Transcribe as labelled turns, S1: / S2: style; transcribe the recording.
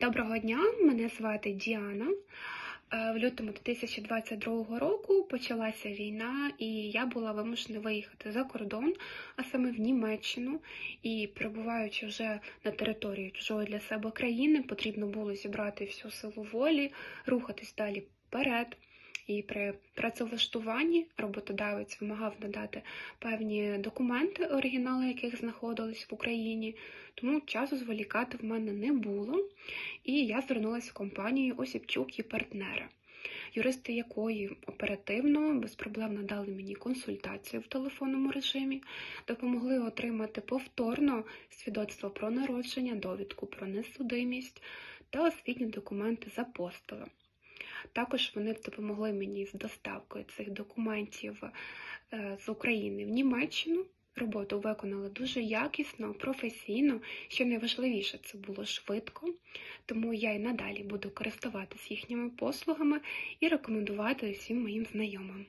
S1: Доброго дня, мене звати Діана. Е, В лютому 2022 року почалася війна, і я була вимушена виїхати за кордон, а саме в Німеччину. І перебуваючи вже на території чужої для себе країни, потрібно було зібрати всю силу волі, рухатись далі вперед. І при працевлаштуванні роботодавець вимагав надати певні документи, оригінали яких знаходились в Україні, тому часу зволікати в мене не було. І я звернулася в компанію Осіпчук і партнери, юристи якої оперативно, без проблем надали мені консультацію в телефонному режимі, допомогли отримати повторно свідоцтво про народження, довідку про несудимість та освітні документи з апостола. Також вони допомогли мені з доставкою цих документів е, з України в Німеччину. Роботу виконали дуже якісно, професійно. Що найважливіше, це було швидко, тому я і надалі буду користуватись їхніми послугами і рекомендувати всім моїм знайомим.